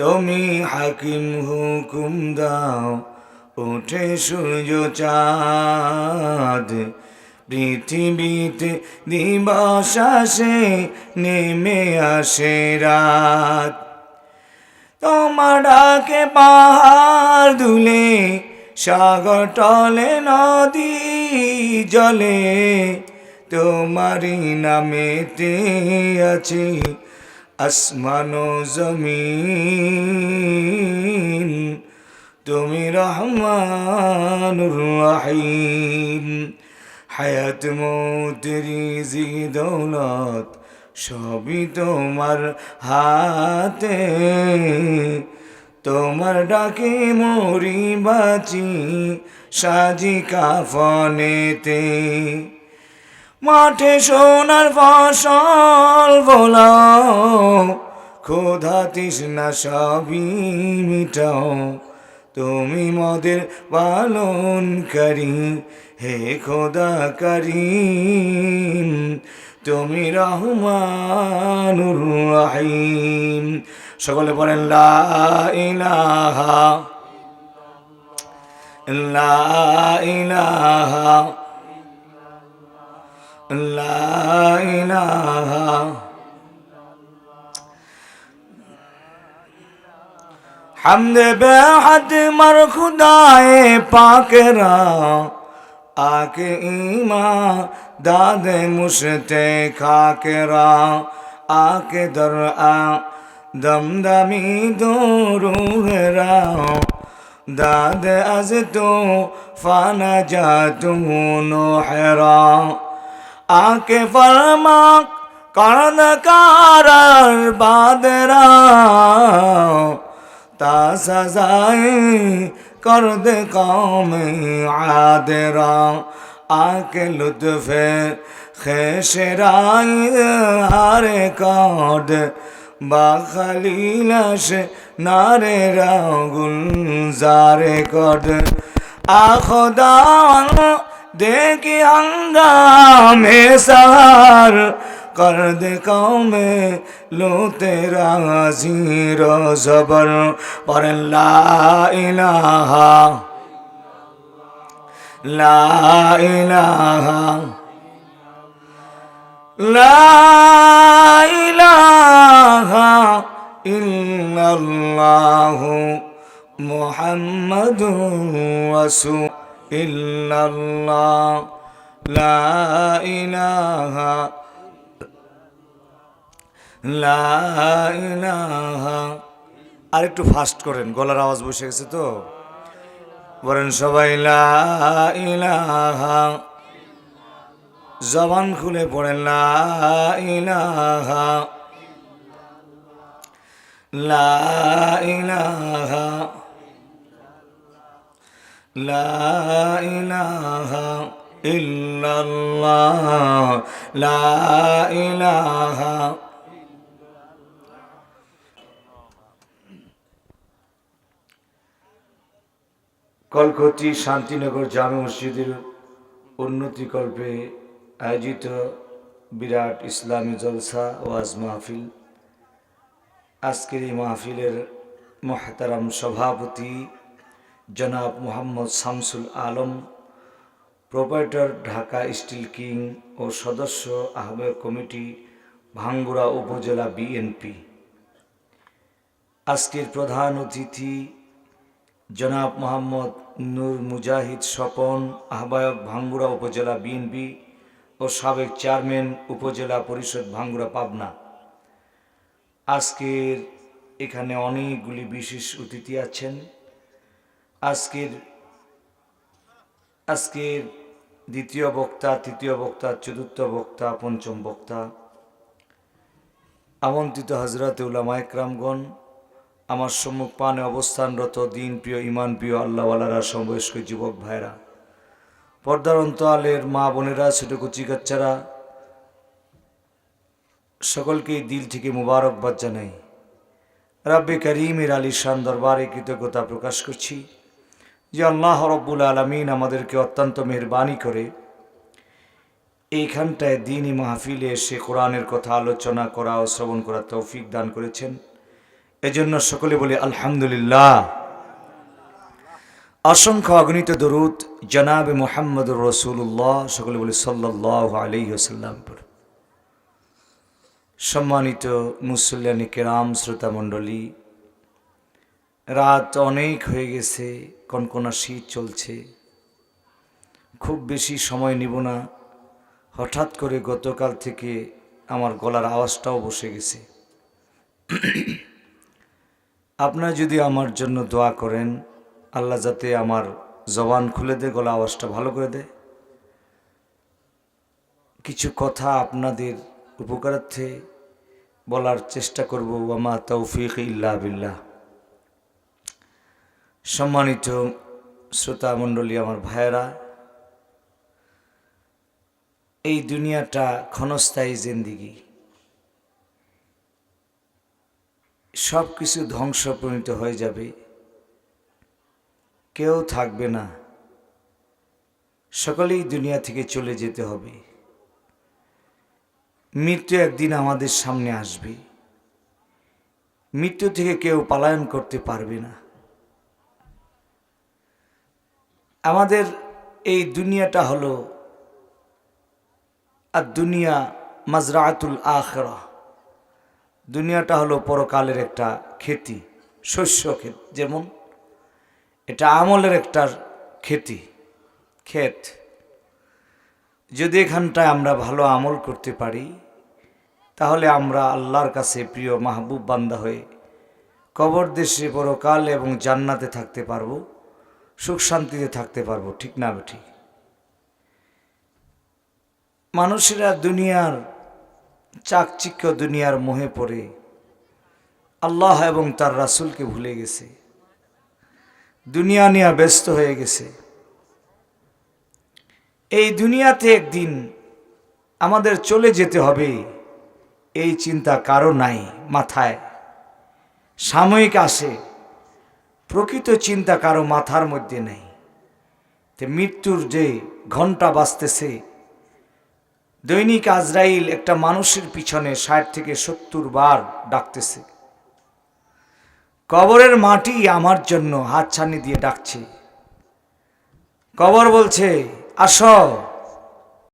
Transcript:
তুমি হাকিম হুকুম দাও, উঠে সূর্য চাঁদ। পৃথিবীতে দিবস আসে, নেমে আসে রাত। তোমার ডাকে পাহাড় দুলে, সাগর টলে, নদী জলে। তোমারই নামেতে আছে আসমান জমিন, তুমি রহমানুর রাহিম। হায়াত, মৌত রিজি দৌলত সবই তোমার হাতে। তোমার ডাকে মরি বাঁচি, সাজি কাফনেতে। মাঠে সোনার ফসল ফলাও ক্ষুধা তৃষ্ণা সবই মিটাও। তুমি মদের পালনকারী, হে খোদা করিম তুমি রহমানুর রাহিম। সকলে বলেন, লা ইলাহা লা ইলাহা। لا إله حمد بحد مر خدائے پاک را آکے ایمان داد مشتے خاک را آکے در آ دم دمی دور را داد از تو فانا جاتو نوحرا आके फरमा करद कारार बादरा তা সাজায় কর দে কম আদরা আকে লুৎফে খেসরাই হারে কড বা খালিলাস নারে রাগুল জারে কড আখদা দেখি হঙ্গামে সার কর দে কমে লো তেরা জির জবর পর লা ইলাহা লা ইলাহা লা ইলাহা ইল্লাল্লাহু মুহাম্মাদুর রাসূল إلا আর একটু ফাস্ট করেন, গলার আওয়াজ বসে গেছে তো। বলেন সবাই, লা জবান খুলে পড়েন, লা লাহা লা লা ইলাহা ইল্লাল্লাহ, লা ইলাহা কলকতি শান্তিনগর জামে মসজিদের উন্নতিকল্পে আয়োজিত বিরাট ইসলামী জলসা ওয়াজ মাহফিল। আজকের এই মাহফিলের মহাতারাম সভাপতি জনাব Mohammad Shamsul Alam, proprietor Dhaka steel king ও সদস্য আহ্বায়ক কমিটি ভাঙ্গুড়া উপজেলা বিএনপি। আজকের প্রধান অতিথি জনাব মোহাম্মদ নূর মুজাহিদ স্বপন, আহ্বায়ক ভাঙ্গুড়া উপজেলা বিএনপি ও সাবেক চেয়ারম্যান উপজেলা পরিষদ ভাঙ্গুড়া পাবনা। আজকের এখানে অনেকগুলি বিশেষ অতিথি আছেন। আজকের আজকের দ্বিতীয় বক্তা, তৃতীয় বক্তা, চতুর্থ বক্তা, পঞ্চম বক্তা, আমন্ত্রিত হজরত উলামা একরামগণ, আমার সম্মুখ পানে অবস্থানরত দিন প্রিয় ইমান প্রিয় আল্লাহওয়ালারা, সমবয়স্ক যুবক ভাইরা পর্দার অন্তরালের মা বোনেরা, ছোট কচি কাচ্চারা সকলকেই দিল থেকে মুবারকবাদ জানাই। রাব্বে করিমের আলী শান দরবারে কৃতজ্ঞতা প্রকাশ করছি। যে আল্লাহ রব্বুল আলমিন আমাদেরকে অত্যন্ত মেহরবানি করে এইখানটায় দিনই মাহফিলে এসে কোরআনের কথা আলোচনা করা ও শ্রবণ করা তৌফিক দান করেছেন। এজন্য সকলে বলি আলহামদুলিল্লাহ। অসংখ্য অগণিত দরুদ জনাবে মোহাম্মদুর রসুল্লাহ সকলে বলি সাল্লাহ আলী আসাল্লাম সম্মানিত মুসল্লানি কেরাম শ্রোতা মণ্ডলী রাত অনেক হয়ে গেছে। কনকনা শীত চলছে। খুব বেশি সময় নিব না। হঠাৎ করে গতকাল থেকে আমার গলার আওয়াজটাও বসে গেছে। আপনারা যদি আমার জন্য দোয়া করেন, আল্লাহ যাতে আমার জবান খুলে দেয়, গলা আওয়াজটা ভালো করে দেয়। কিছু কথা আপনাদের উপকারার্থে বলার চেষ্টা করব। ওয়ামা তৌফিক ইল্লা বিল্লাহ। সম্মানিত শ্রোতা মণ্ডলী, আমার ভাইয়েরা, এই দুনিয়াটা ক্ষণস্থায়ী জিন্দিগি। সব কিছু ধ্বংস পরিণত হয়ে যাবে। কেউ থাকবে না। সকলেই দুনিয়া থেকে চলে যেতে হবে। মৃত্যু একদিন আমাদের সামনে আসবে। মৃত্যু থেকে কেউ পালায়ন করতে পারবে না। আমাদের এই দুনিয়াটা হলো আর দুনিয়া মাজরাতুল আখরা। দুনিয়াটা হলো পরকালের একটা খেতি, শস্য ক্ষেত যেমন এটা আমলের একটা খেতি, ক্ষেত। যদি এখানটায় আমরা ভালো আমল করতে পারি, তাহলে আমরা আল্লাহর কাছে প্রিয় মাহবুব বান্দা হয়ে কবর দেশে পরকাল এবং জান্নাতে থাকতে পারব। সুখ শান্তিতে থাকতে পারব, ঠিক না ঠিক? মানুষেরা দুনিয়ার চাকচিক্য দুনিয়ার মোহে পড়ে। আল্লাহ এবং তার রাসুলকে ভুলে গেছে। দুনিয়া নিয়ে ব্যস্ত হয়ে গেছে। এই দুনিয়াতে একদিন আমাদের চলে যেতে হবে, এই চিন্তা কারও নাই, মাথায়। সাময়িক আসে। প্রকৃত চিন্তা কারও মাথার মধ্যে নেই। তে মৃত্যুর যে ঘণ্টা বাজতেছে, দৈনিক আজরাইল একটা মানুষের পিছনে ষাট থেকে সত্তর বার ডাকতেছে। কবরের মাটি আমার জন্য হাতছানি দিয়ে ডাকছে। কবর বলছে, আস।